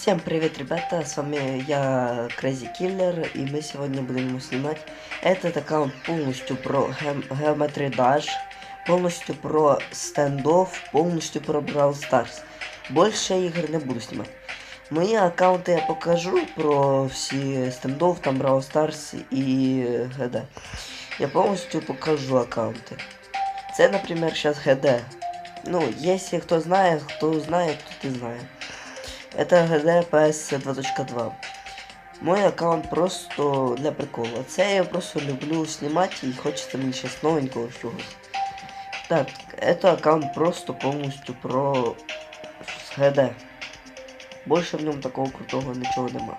Всем привет, ребята, с вами я, Crazy Killer, и мы сегодня будем снимать этот аккаунт полностью про Gem- Geometry Dash, полностью про стендов, полностью про Brawl Stars. Больше игр не буду снимать. Мои аккаунты я покажу про все стендов, там Brawl Stars и ГД. Я полностью покажу аккаунты. Це, например, сейчас ГД. Ну, если кто знает, кто знает, тот и знает. Это GD PS 2.2. Мой аккаунт просто для прикола. Це я просто люблю знімати і хочеться мені щось новенького чогось. Так, это аккаунт просто повністю про GD. Більше в ньому такого крутого нічого нема.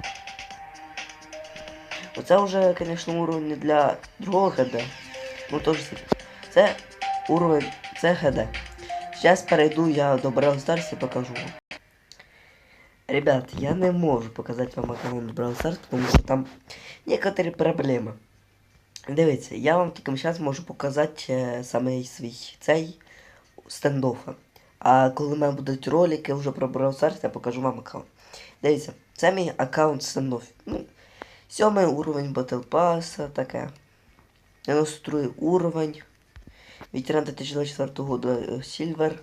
Оце вже, звісно, уровень для другого GD. Ну теж це уровень, це GD. Зараз перейду я до Brawl і покажу вам. Ребят, я не можу показати вам аккаунт Brawl Stars, тому що там некоторі проблеми. Дивіться, я вам тільки зараз можу показати е, саме свій цей стендофа. А коли в мене будуть ролики вже про Brawl Stars, я покажу вам аккаунт. Дивіться, це мій аккаунт стендоф. Ну, сьомий уровень Battle Pass, таке. 92 уровень. Ветеран 2024 года э, Сильвер.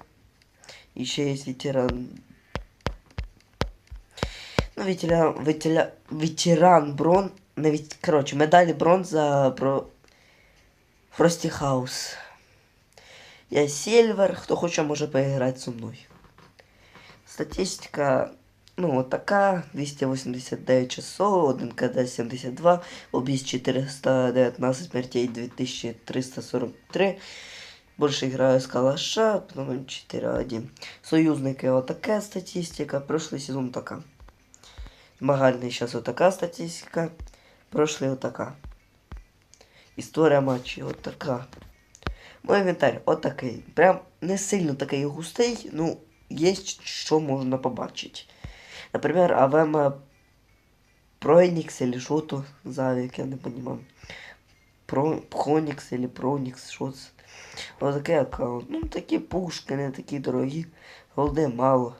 Еще есть ветеран Ну, ветеран, ветеран, брон, не вет, короче, медаль бронза про Фрості Хаус. Я Сильвер, хто хоче, може поіграти зі мною. Статистика, ну, вот така, 289 часов, 1 КД 72, убийств 419 смертей 2343. Больше играю с калаша, потом 4-1. Союзники, вот такая статистика, прошлый сезон такая. Змагальний зараз отака статистика. Прошлий отака. Історія матчі отака. Мой інвентар отакий. Прям не сильно такий густий, ну, є що можна побачити. Наприклад, АВМ Пройнікс или що то за я не розумію. Про Пхонікс или Пронікс, що це. Отакий аккаунт. Ну, такі пушки, не такі дорогі. Голди мало.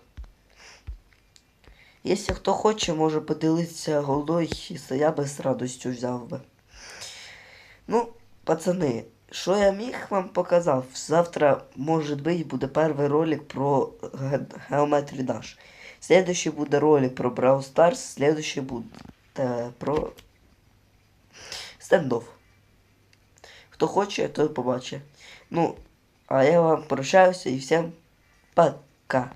Якщо хто хоче, може поділитися голдою, я би з радістю взяв би. Ну, пацани, що я міг вам показав? Завтра, може бути, буде перший ролик про Geometry Dash. Следующий буде ролик про Brawl Stars, следующий буде про стендов. Хто хоче, той побачить. Ну, а я вам прощаюся і всім пока.